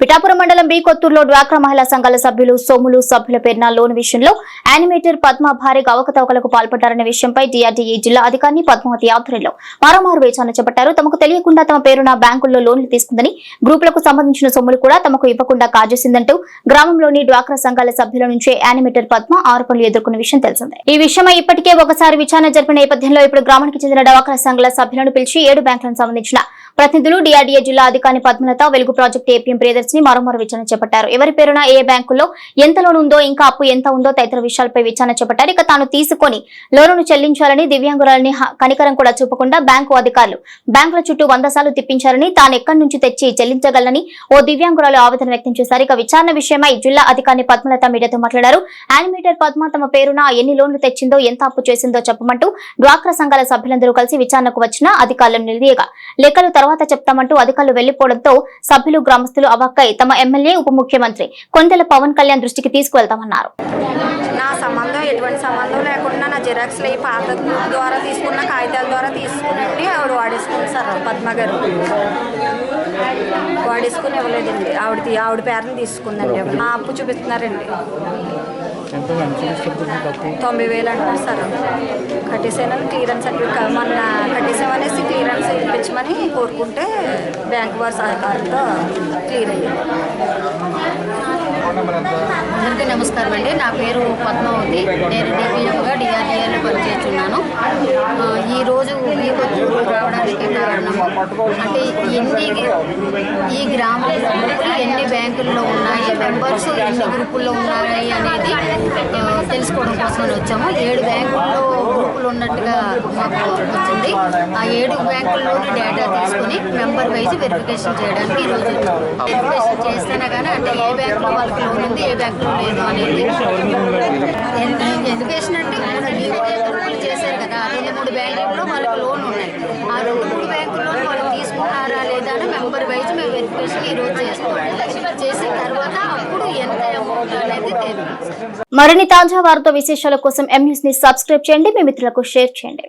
పిఠాపురం మండలం బి కొత్తూరులో డ్వాక్రా మహిళా సంఘాల సభ్యులు సోములు సభ్యుల పేరున లోన్ విషయంలో యానిమేటర్ పద్మ భారీగా అవకతవకలకు పాల్పడ్డారనే విషయంపై డిఆర్డీఏ జిల్లా అధికారిని పద్మావతి ఆధ్వర్యంలో మరోమారు విచారణ చేపట్టారు తమకు తెలియకుండా తమ పేరున బ్యాంకుల్లో లోన్లు తీసుకుందని గ్రూపులకు సంబంధించిన సొమ్ములు కూడా తమకు ఇవ్వకుండా కాజేసిందంటూ గ్రామంలోని డ్వాక్రా సంఘాల సభ్యుల నుంచే యానిమేటర్ పద్మ ఆరోపణలు ఎదుర్కొన్న విషయం తెలిసిందే. ఈ విషయమై ఇప్పటికే ఒకసారి విచారణ జరిపిన నేపథ్యంలో ఇప్పుడు గ్రామానికి చెందిన డ్వాక్రా సంఘాల సభ్యులను పిలిచి ఏడు బ్యాంకులకు సంబంధించిన ప్రతినిధులు డిఆర్డీఏ జిల్లా అధికారి పద్మలత వెలుగు ప్రాజెక్టు ఏపీఎం ప్రియదర్శిని మరోమారు విచారణ చేపట్టారు. ఎవరి పేరున ఏ బ్యాంకులో ఎంత లోన్ ఉందో ఇంకా అప్పు ఎంత ఉందో తదితర విషయాలపై విచారణ చేపట్టారు. ఇక తాను తీసుకొని లోనును చెల్లించాలని దివ్యాంగురాలని కనికరం కూడా చూపకుండా బ్యాంకు అధికారులు బ్యాంకుల చుట్టూ వంద సార్లు తిప్పించారని తాను ఎక్కడి నుంచి తెచ్చి చెల్లించగలనని ఓ దివ్యాంగురాలు ఆవేదన వ్యక్తం చేశారు. ఇక విచారణ విషయమై జిల్లా అధికారి పద్మలత మీడియాతో మాట్లాడారు. యానిమేటర్ పద్మ తమ పేరున ఎన్ని లోన్లు తెచ్చిందో ఎంత అప్పు చేసిందో చెప్పమంటూ డ్వాక్రా సంఘాల సభ్యులందరూ కలిసి విచారణకు వచ్చిన అధికారులను నిలదీయగా లెక్కలు తర్వాత చెప్తామంటూ అధికారులు వెళ్ళిపోవడంతో సభ్యులు గ్రామస్తులు అవాక్క తమ ఎమ్మెల్యే ఉప ముఖ్యమంత్రి కొందెల పవన్ కళ్యాణ్ దృష్టికి తీసుకువెళ్తామన్నారు. నా సంబంధం ఎటువంటి సంబంధం లేకుండా నా జిరాక్స్లు ఈ పాత ద్వారా తీసుకున్న కాగితాల ద్వారా తీసుకుని ఆవిడ వాడేసుకుంది సార్ పద్మ గారు. వాడేసుకుని ఇవ్వలేదండి. ఆవిడ ఆవిడ పేరుని తీసుకుందండి నా అప్పు చూపిస్తున్నారండి. తొంభై వేలు అంటున్నారు సార్. కట్టేసానని క్లియరెన్స్ సర్టిఫికేట్ మొన్న కట్టేసామనేసి క్లియరెన్స్ కోరుకుంటే బ్యాంక్ వారి సహకారంతో క్లియర్ అయ్యింది. అందరికీ నమస్కారం అండి. నా పేరు పద్మావతి. నేను డిపిఎంగా డిఆర్డిఏలో పనిచేస్తున్నాను. ఈరోజు మీకు రావడానికి కారణం అంటే ఎన్ని ఈ గ్రామంలో గ్రూపులు ఎన్ని బ్యాంకుల్లో ఉన్నాయి మెంబర్స్ ఎన్ని గ్రూపుల్లో ఉన్నాయి అనేది తెలుసుకోవడం కోసం వచ్చాము. ఏడు బ్యాంకుల్లో ఉన్నట్టుగా మాకు వచ్చింది. ఆ ఏడు బ్యాంకుల్లోని డేటా తీసుకుని మెంబర్ వైజ్ వెరిఫికేషన్ చేయడానికి ఈరోజు వెరిఫికేషన్ చేస్తేనే కానీ అంటే ఏ బ్యాంకులో వాళ్ళకి లోన్ ఉంది ఏ బ్యాంకులో లేదు అనేది. ఎడ్యుకేషన్ అంటే చేశారు కదా రెండు మూడు బ్యాంకుల్లో వాళ్ళకి లోన్ ఉన్నాయి. ఆ రెండు మూడు బ్యాంకుల్లో వాళ్ళు తీసుకున్నారా లేదా అని మెంబర్ వైజ్ మేము వెరిఫికేషన్ ఈరోజు మరిన్ని తాజా వార్తా విశేషాల కోసం ఎం న్యూస్ని సబ్స్క్రైబ్ చేయండి. మీ మిత్రులకు షేర్ చేయండి.